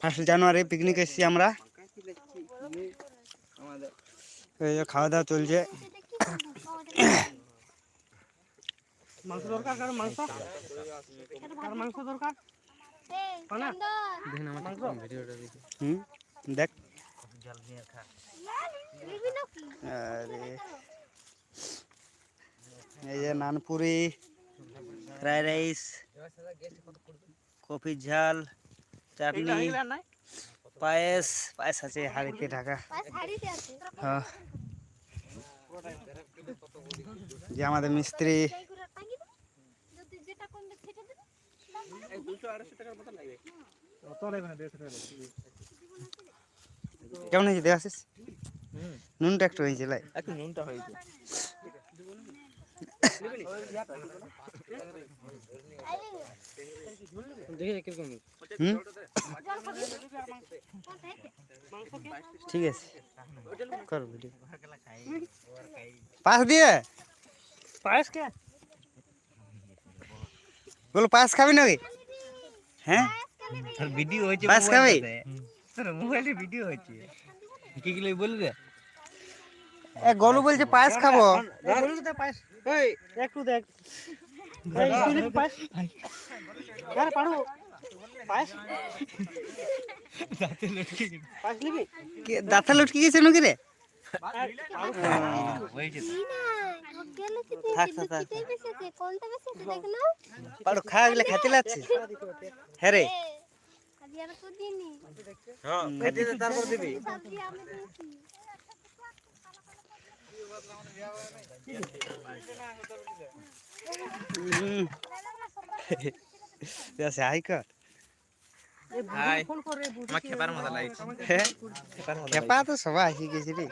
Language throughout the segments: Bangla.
ফার্স্ট জানুয়ারি পিকনিক এসেছি আমরা। এই যে খাওয়া দাওয়া চলছে। মাংস দরকার কারও মাংস। কার মাংস দরকার। দেখ। আরে। এই যে নানপুরি ফ্রাইড রাইস কফি ঝাল চাটনি পায়েস পায়েস আছে হাড়িতে ঢাকা। হ্যাঁ। যে আমাদের মিস্ত্রি কেমন হয়েছে? দেখাছিস নুনটা একটু হয়েছে লাই। একটু নুনটা হয়েছে। ঠিক আছে। কর ভিডিও পাস দিয়ে? পায়েস কে? বলো পাস খাবি নাকি? হ্যাঁ? তোর ভিডিও হয়েছে পায়েস খাবি? তোর মোবাইলে ভিডিও হয়েছে। কি কি লই বলি রে এ গলু বলছে পায়েস খাব। পায়েস। এই একটু দেখ। এই তুই পায়েস। আরে পাড়ো পায়েস? দাঁতে লটকে পায়েস লিবি কে- দাঁতে লটকে গেছে নাকি রে? পাড়ো খাওয়া গেলে খেতে লাগছে। হ্যাঁ রে। হ্যাঁ খেতে তারপর দিবি। হাই কর। হাই আমার খেপার মজা লাগছে। হ্যাঁ খেপা তো সবাই আসি গেছি রে।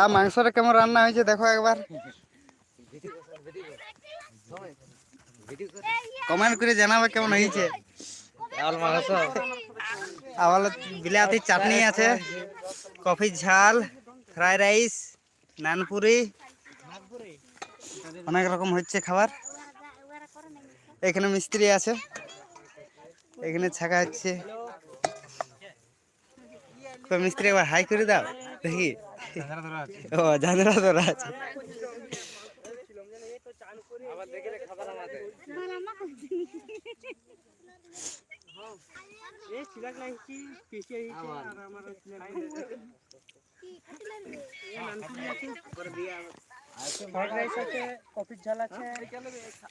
আর মাংসটা কেমন রান্না হয়েছে দেখো একবার। কমেন্ট করে জানাবে কেমন হয়েছে। আবার বিলাতি চাটনি আছে, কফি ঝাল, ফ্রাইড রাইস, নানপুরি। অনেক রকম হচ্ছে খাবার। এখানে মিস্ত্রি আছে। এখানে ছাকা হচ্ছে। মিস্ত্রি একবার হাই করে দাও। দেখি। ও জানরা ধরা আছে। ফ্রাইড আছে কফি ঝাল আছে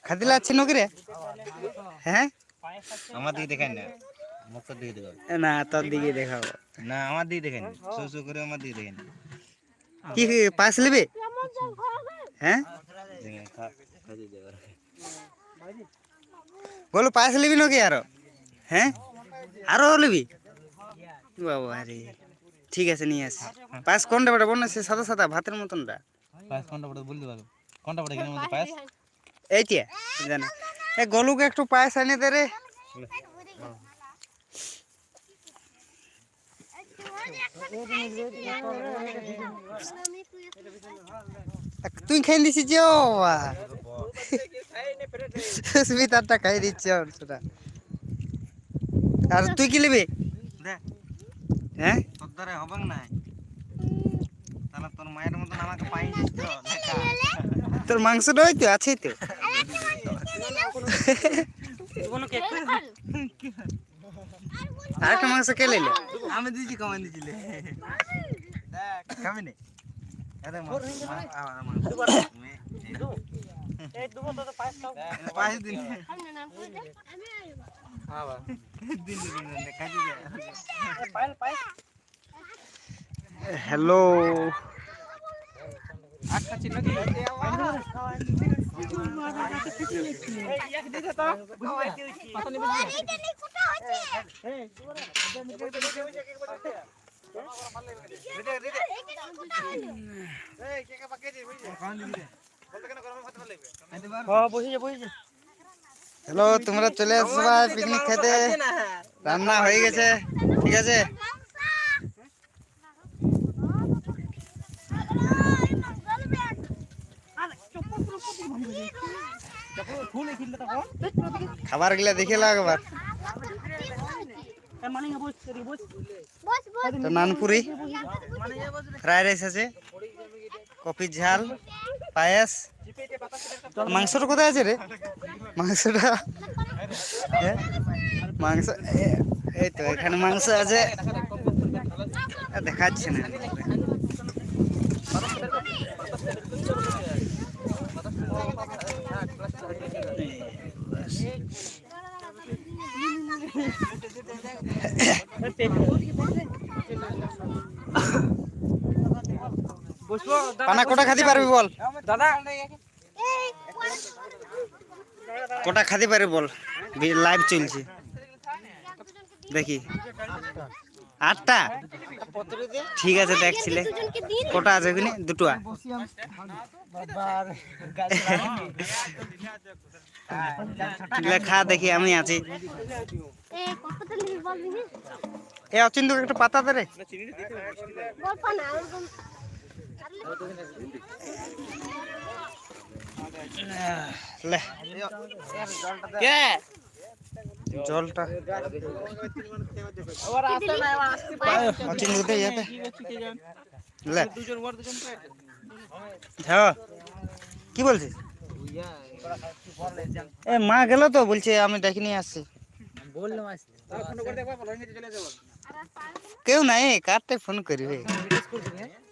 খাতে লাগছে নাকি রে? হ্যাঁ? আমার দিকে দেখান না। মুখটা দিকে দেখাও। না তোর দিকে দেখাবো না আমার দিকে দেখেন। শো করে আমার দিকে দেখেন। কি পাস নেবে? হ্যাঁ। বলো পায়েস নিবি নাকি আরও? হ্যাঁ? আরও নিবি? বাবা রে। ঠিক আছে নিয়ে আসি। পায়েস কোনটা বেটা? বল না সে সাদা সাদা ভাতের মতনটা। পায়েস কোনটা পড়ে বলতে পারো? কোনটা পড়ে কিনে পায়েস? এইটা জানি। এ গলুকে একটু পায়েস এনে দে রে। তুই খাই দিছিস যে স্মিতারটা খাই দিচ্ছে সেটা। আর তুই কি নিবি? হ্যাঁ? তোর হবে না তাহলে তোর মায়ের মতন আমাকে পাই তোর মাংসটা ওই তো আছেই তো। কোনো কেক আরেকটা মাংস কে লাইলে আমি দিয়েছি কমান দিয়েছিলে দেখ খাবি নে। আরে মা আমার মা এই দুবো তো পায়েস খাও পায়েস দিন। দে পায়েল পায়েস হ্যালো। আট খাচ্ছি নাকি এই এক দিতে তো পাতা নিবে এই হ্যাঁ বসেছে বসেছে হ্যালো তোমরা চলে আসবা পিকনিক খেতে। রান্না হয়ে গেছে ঠিক আছে? খাবারগুলা দেখে লাগ তো নানপুরি, ফ্রাইড রাইস আছে, কফি ঝাল, পায়েস। মাংসটা কোথায় আছে রে? মাংসটা মাংস এই তো, এখানে মাংস আছে। দেখাচ্ছে না। পানা কোটা খাতে পারবি বল। দাদা কোটা খাতে পারবি বল। লাইভ চলছে। দেখি। আটটা? ঠিক আছে দেখছিলে কোটা আছে ওখানে দুটো এগুলা খা দেখি আমি আছি। এ কতটা লিবি বলবি নি এ অচিন্ত একটা পাতা দে রে গল্প না ওরকম লে জলটা অচিন্ত দে ইয়াতে লে হ্যাঁ কি বলছিস এ মা গেল তো বলছে আমি দেখে নিয়ে আসছি কেউ নাই কারতে ফোন করবে এক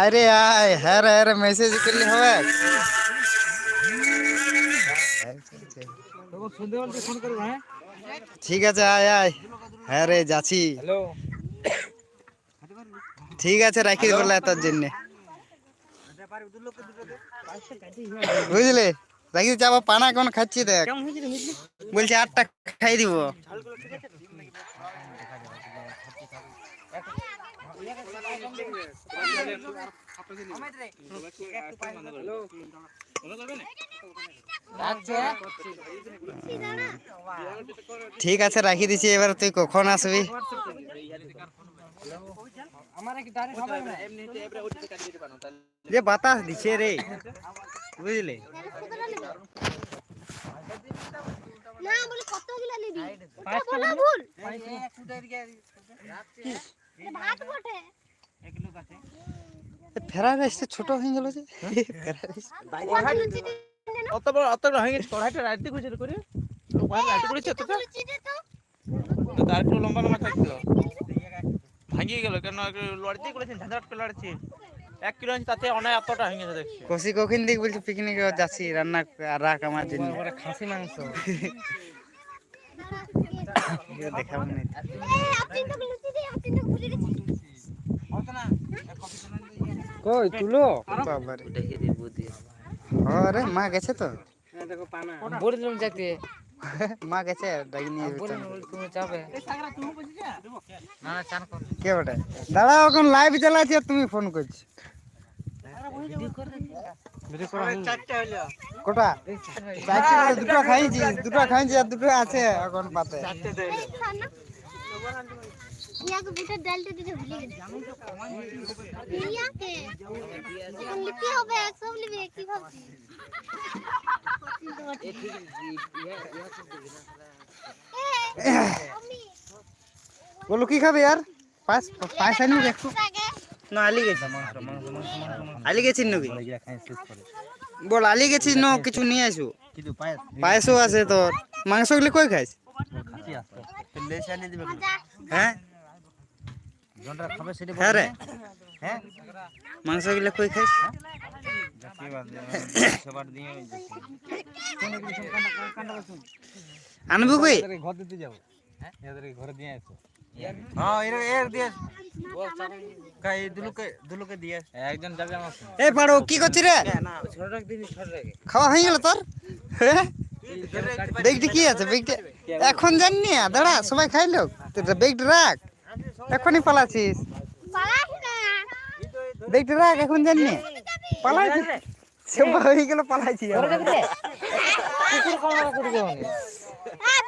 আরে আয় হ্যাঁ হ্যাঁ মেসেজ করলে হবে। ঠিক আছে আয় আয়। হ্যাঁ রে যাচ্ছি। ঠিক আছে রাখি বলে তোর জন্য। বুঝলে? রাখি যাব পানা কোন খাচ্ছি দেখ। বলছে আটটা খাই দিব। ঠিক আছে রাখি দিছি এবার তুই কখন আসবি আমার কি ডাইরেক্ট হবে না যে বাতাস দিছে রে বুঝলে না বলে কতগুলা লিবি ওটা বলা ভুল এ ভাত বটে ফেরা রাইসটা ছোট হয়ে গেল যে। ফেরা রাইস অত বড় অত বড় হয়ে গেছে কড়াইটা রাইতে করেছে করে। রাইতে করেছে কত লুচি দে তো। তো। তার একটু লম্বা লম্বা থাকছিল ভাঙিয়ে গেল কেন একটু লড়তেই করেছেন ঝাঁঝাট করে লড়ছে এক কিলো আছে তাতে অনেক এতটা হয়ে গেছে দেখছি। কষি কখন দিক বলছে পিকনিকে যাচ্ছি রান্না আর রাখ আমার জন্য। খাসি মাংস। দেখাবো না কই তুলো? বাবারে আরে মা গেছে তো? যাতে মা গেছে ডাকি নিয়ে তুমি যাবে। না চান কর কে ওটা দাঁড়াও এখন লাইভ চালাচ্ছি আর তুমি ফোন করছ। কোটা? দুটো খাইছি দুটো খাইছি। আর দুটো আছে এখন পাতে। ইয়াকে বুটের ডালটা দিতে ভুলে গেছি। ইয়াকে? এখন লিপি হবে? সব লিবি কি ভাবছি বলো কি খাবে আর? পাঁচ পাঁচ আনি একটু? না আলি গেছি। আলি গেছি নাকি? বল আলি গেছিস ন কিছু নিয়ে আসো। পায়েসও আছে তোর। মাংস গুলি কই খাইস? হ্যাঁ হ্যাঁ রে। হ্যাঁ? মাংস গিলা কই খাইস? দিয়ে আনবি কই? ঘর দিতে যাব হ্যাঁ ঘরে দিয়ে আসো হ্যাঁ এর এর দিয়ে কাই দুলুকে দুলুকে দিয়ে একজন যাবে আমার সঙ্গে। পাড়ো কি করছিস রে? না ছোট রাখ দিবি ছোট রাখে খাওয়া হয়ে গেল তোর? হ্যাঁ? বেগটি কি আছে? বেগটি এখন জাননি দাঁড়া সবাই খাইলো। বেগটি রাখ। এখনই পালাছিস না রাখ এখন জানি পালাইছিস সেবা হয়ে। গেল পালাইছি হ্যাঁ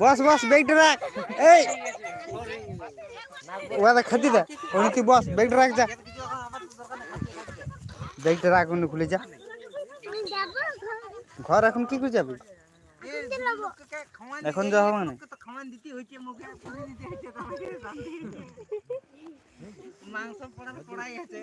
বস বস বস রাখ এই। ওটা খাতি দে। তুই বস বেগটি রাখ যা। বেগটি রাখ ওনি খুলে যা। ঘর এখন কি করে যাবি? এখন যাওয়া হবে না? মাংস পড়া পড়াই আছে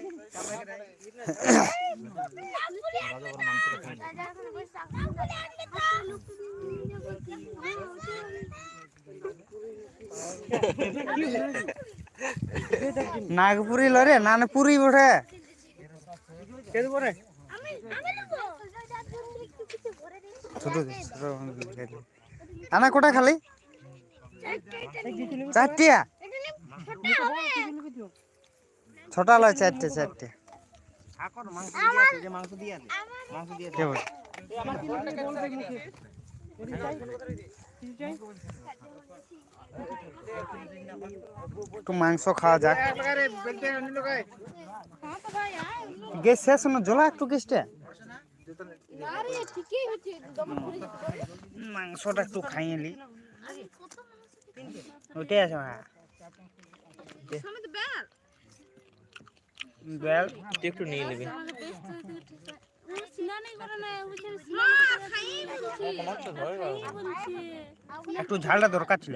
নাগপুরি লরে নানে পুরি বটে। কেদ বটে আনা কোটা খালি? চারটিয়া? ছোটা লয় চারটে চারটে। একটু মাংস খাওয়া যাক। গ্যাস শেষ না জলা একটু গ্যাসটা মাংসটা একটু খাইয়ে নি। ওইটাই আছে মা বেল একটু নিয়ে নেবে। একটু ঝালটা দরকার ছিল।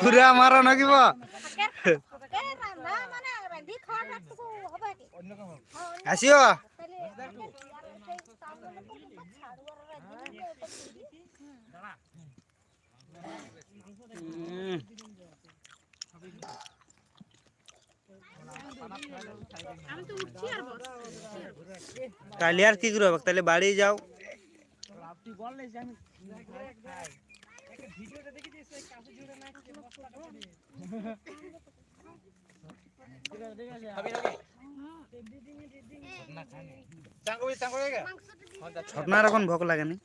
পুরা মারা নাকিব এ রান্না মানে রান্ধি খাওয়া রাখতে হবে কি আসিও। তাহলে উম, আমি তো উঠছি আর বস তাহলে আর কি করব তাহলে বাড়ি যাও চাঙ্গবি চাঙ্গবি গে ছটনার এখন ভোগ লাগেনি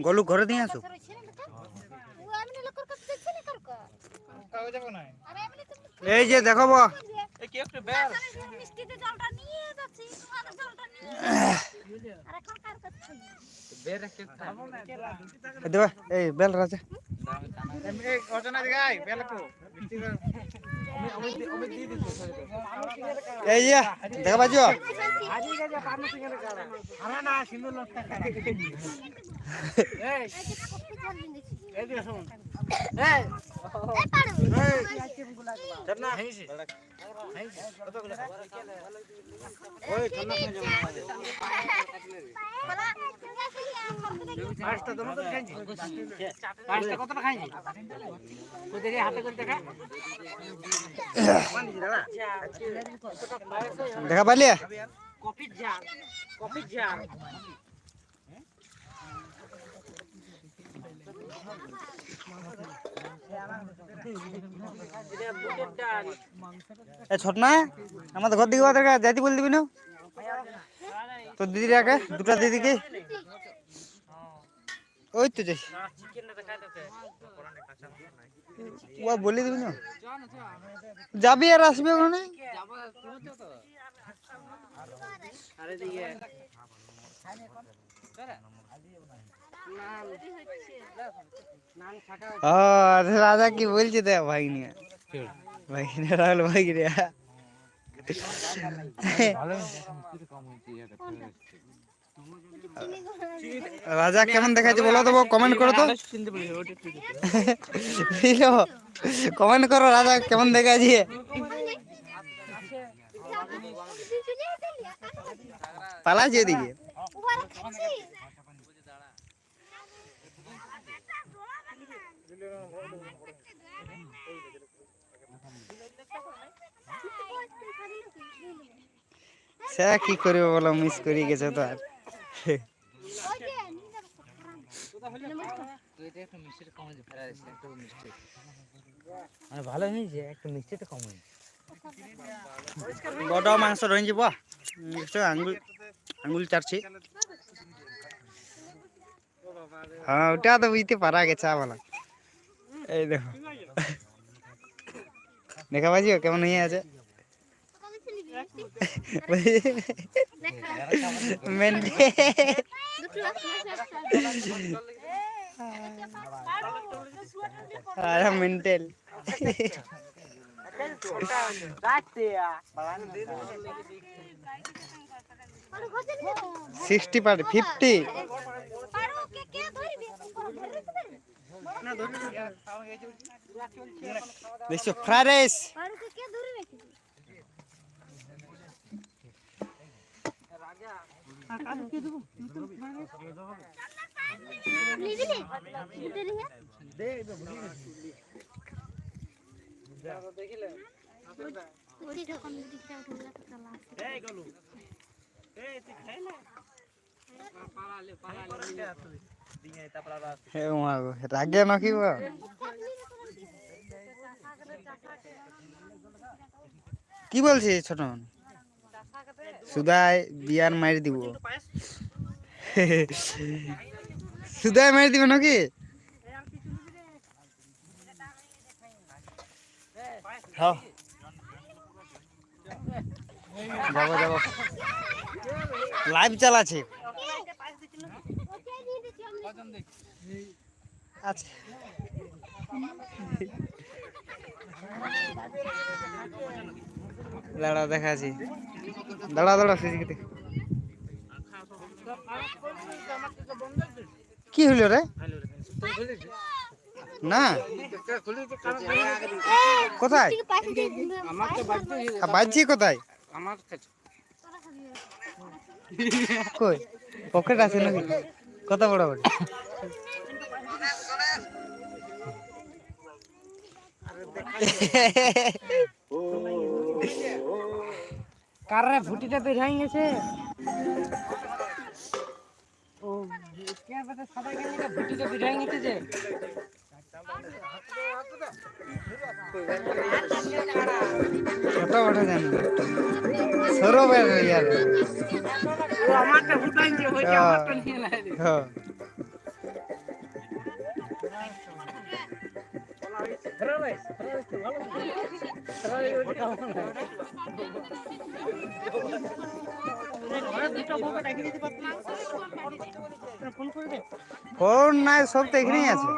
গলু ঘরে দিয়ে আসো এই যে দেখো এই বেল রাজা এই যে দেখা পাচ্ছ এই দেখা দেখা পাইলে? কপি জাল কপি জাল। এ ছটনা আমাদের ঘর দিকে ওদেরকে যাইতে বলে দিবি না? তোর দিদির আগে, দুটা দিদিকে। ওই তো যাই। ও বলে দিবি না? যাবি আর আসবি ওখানে? ও রাজা কি বলছে দেখ ভাগিনী ভাগিনী রাহুল ভাগিনী রাজা কেমন দেখাচ্ছে বলো তো কমেন্ট করো তো। কমেন্ট করো রাজা কেমন দেখাচ্ছে? পালাচ্ছে এদিকে ওরা খাচ্ছি সে কি করবে বলো মিস করে গেছে তো আর। মানে ভালো হয়েছে একটু মিষ্টিটা কম হয়েছে বড় মাংস আঙ্গুল আঙ্গুল চারছি হ্যাঁ ওটা তো বুঝতে পারা গেছে বলা। এই দেখো। দেখা পাচ্ছি কেমন হয়ে আছে? মেন্টেল। Sixty per fifty. দেখছ ফ্রাইড রাইস পারো হে মা রাগে নাকি গো? কি বলছিস ছোট সুদাই বিয়ার মারি দিব। সুদাই মারি দিব নাকি? হ্যাঁ। যাব যাব। লাইভ চালাচ্ছে। আচ্ছা। দাঁড়া দেখাচ্ছি দাঁড়া দাঁড়া ফিজিকে কি হলো রে? না। কোথায়? বাজছি কোথায়? কই? পকেট আছে নাকি? কত বড় বড়। কারে ফুটিটা বের হয়ে গেছে। ও কে বাতা সাদা কেন ফুটিটা বের হয়ে গেছে যে? ছোট বড় জানি। সরো বের ইয়ার ও আমারটা ফুটাই যে হইছে হ্যাঁ। আমারটা নিয়ে লাই হ্যাঁ ফোন নাই সব তো এখানেই আছে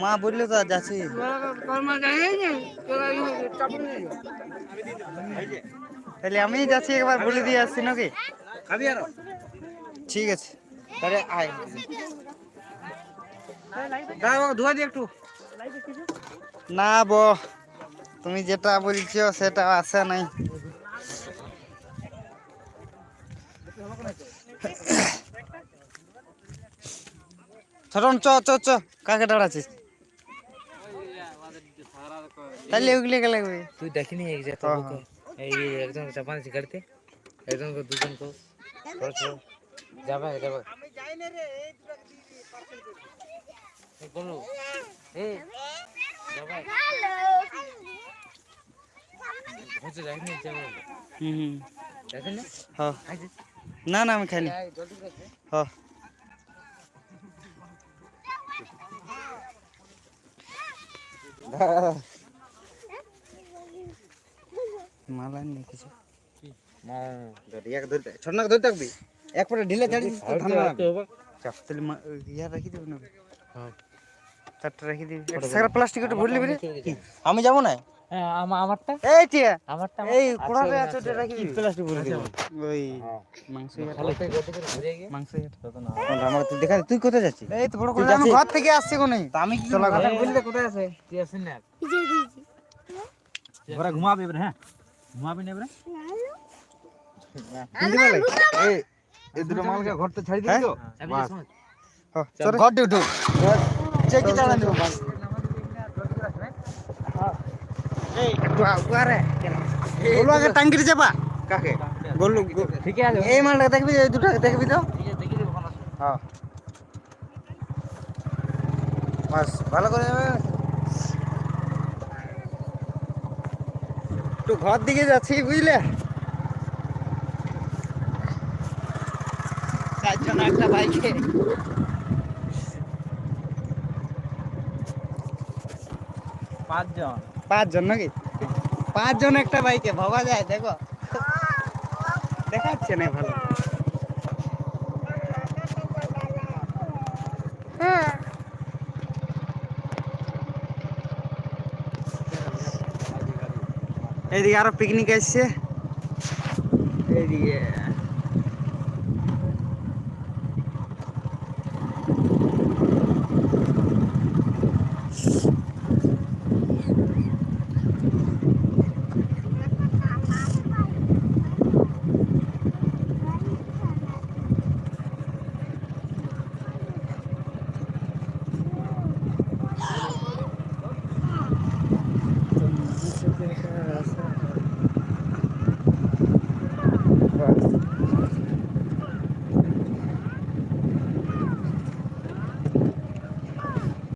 মা বলল তো যাচ্ছি তাহলে আমি যাচ্ছি একবার বলে দিয়ে আসছি নাকি? আর ঠিক আছে তাহলে আয়। দাও ধোয়া দি একটু। না ব তুমি যেটা বলছো সেটা আসে নাই। ছোটন চ চ চ কাকে দাঁড়াচ্ছিস? তাহলে ওগুলি কে লাগবে তুই দেখিনি এক যে হ্যাঁ। এই একজন চাপান শিখাড়তে একজন কো দুজন কো খরচ যাবে যাবে আমি যাই না রে এই দুটাকে দিয়ে দি পার্সেল করে বলো এই যাবে হচ্ছে যাই না যাবে হুম হুম দেখেন না হ্যাঁ না না আমি খাইনি হ্যাঁ দাঁড়া মালা নেই কিছু। ছন্নাকে ধরে থাকবি এক পরে ঢিলে ছাড়ি ধান চাপ তাহলে ইয়া রাখি দেবো না? চারটা রাখি দিবি। সারা প্লাস্টিক ভরলি আমি যাব না? হ্যাঁ আমারটা? এই টিয়া। আমারটা এই কোড়াতে আছে ওটা রাখি দিবি। প্লাস্টিক ভরে দেবো ওই মাংস তুই মাংস আমার দেখা কোথায় যাচ্ছিস? এই তো বড় করে আমি ঘর থেকে আসছি কোনে আমি কি চলা কথা বললে কোথায় আছে? তুই না? ঘরে ঘুমাবি হ্যাঁ? ঘুমাবি না এবারে? এই এই দুটো মালকে ঘর তো? ছাড়ি দিবি তো চল ঘর ডিউ ঢুক চেক কি চালা নিও বলো টাঙ্গির যাবা কাকে? বলু। ঠিক আছে। এই মালটা দেখবি এই দুটো দেখবি তো? হ্যাঁ বাস ভালো করে যাবে একটু ঘর দিকে যাচ্ছি বুঝলে? চারজন একটা বাইকে। পাঁচজন। পাঁচজন নাকি? পাঁচজন একটা বাইকে ভাবা যায় দেখো। দেখাচ্ছে না ভালো। এইদিকে আরও পিকনিক আসছে। এইদিকে।